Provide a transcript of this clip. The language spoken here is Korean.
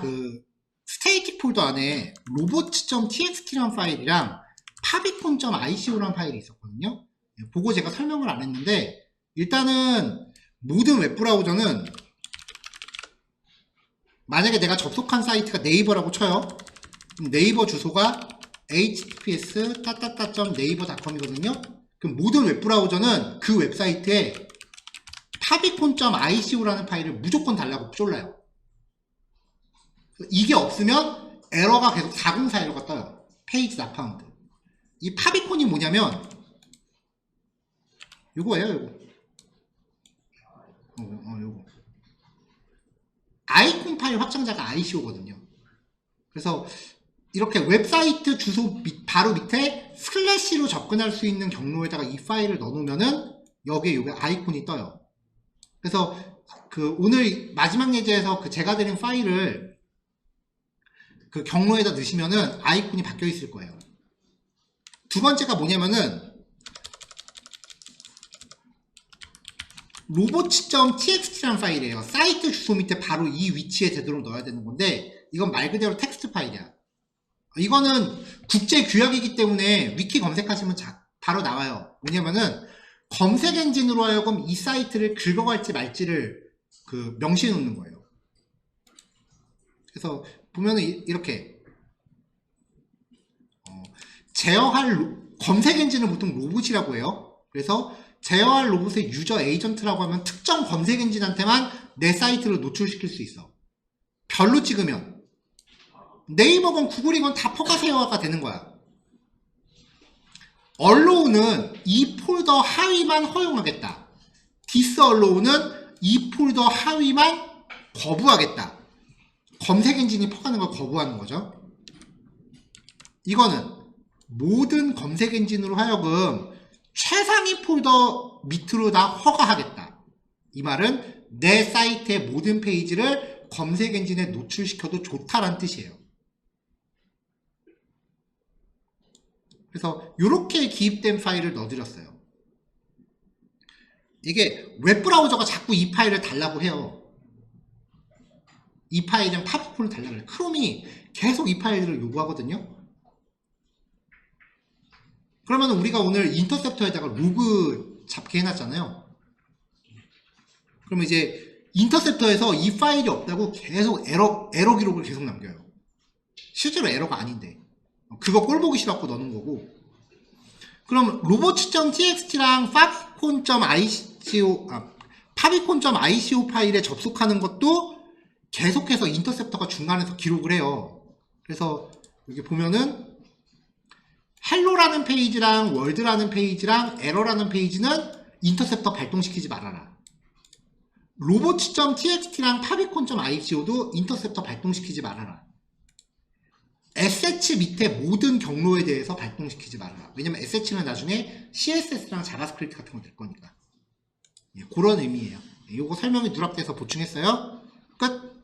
그 스테이틱 폴더 안에 로봇.txt라는 파일이랑 파비콘.ico라는 파일이 있었거든요. 예, 보고 제가 설명을 안 했는데 일단은 모든 웹브라우저는 만약에 내가 접속한 사이트가 네이버라고 쳐요. 네이버 주소가 https 따따따.naver.com이거든요. 그럼 모든 웹브라우저는 그 웹사이트에 파비콘.ico라는 파일을 무조건 달라고 쫄라요. 이게 없으면 에러가 계속 404 에러가 떠요. 페이지 나파운드. 이 파비콘이 뭐냐면 요거예요, 요거. 어, 어, 요거. 아이콘 파일 확장자가 ICO거든요. 그래서 이렇게 웹사이트 주소 밑- 바로 밑에 슬래시로 접근할 수 있는 경로에다가 이 파일을 넣어놓으면은 여기에 요게 아이콘이 떠요. 그래서 그 오늘 마지막 예제에서 그 제가 드린 파일을 그 경로에다 넣으시면은 아이콘이 바뀌어 있을 거예요. 두 번째가 뭐냐면은 로봇.txt라는 파일이에요. 사이트 주소 밑에 바로 이 위치에 제대로 넣어야 되는 건데 이건 말 그대로 텍스트 파일이야. 이거는 국제 규약이기 때문에 위키 검색하시면 자- 바로 나와요. 뭐냐면은 검색 엔진으로 하여금 이 사이트를 긁어갈지 말지를 그 명시해 놓는 거예요. 그래서 보면은 이- 이렇게 어, 제어할 로- 검색 엔진을 보통 로봇이라고 해요. 그래서 제어할 로봇의 유저 에이전트라고 하면 특정 검색 엔진한테만 내 사이트를 노출시킬 수 있어. 별로 찍으면 네이버건 구글이건 다 퍼가세요가 되는 거야. 언로우는 이 폴더 하위만 허용하겠다. 디스 언로우는 이 폴더 하위만 거부하겠다. 검색 엔진이 퍼가는 걸 거부하는 거죠. 이거는 모든 검색 엔진으로 하여금 최상위 폴더 밑으로 다 허가하겠다. 이 말은 내 사이트의 모든 페이지를 검색 엔진에 노출시켜도 좋다라는 뜻이에요. 그래서 이렇게 기입된 파일을 넣어드렸어요. 이게 웹브라우저가 자꾸 이 파일을 달라고 해요. 이 파일은 팝콘을 달라고 해요. 크롬이 계속 이 파일들을 요구하거든요. 그러면 우리가 오늘 인터셉터에다가 로그 잡게 해놨잖아요. 그러면 이제 인터셉터에서 이 파일이 없다고 계속 에러, 에러 기록을 계속 남겨요. 실제로 에러가 아닌데. 그거 꼴 보기 싫어갖고 넣는 거고. 그럼 로봇.txt랑 파비콘.ico, 아, 파비콘.ico 파일에 접속하는 것도 계속해서 인터셉터가 중간에서 기록을 해요. 그래서 여기 보면은 헬로라는 페이지랑 월드라는 페이지랑 에러라는 페이지는 인터셉터 발동시키지 말아라. 로봇.txt랑 파비콘.ico도 인터셉터 발동시키지 말아라. SH 밑에 모든 경로에 대해서 발동시키지 말아라. 왜냐면 SH는 나중에 CSS랑 자바스크립트 같은 거 될 거니까. 예, 그런 의미예요. 예, 요거 설명이 누락돼서 보충했어요. 끝.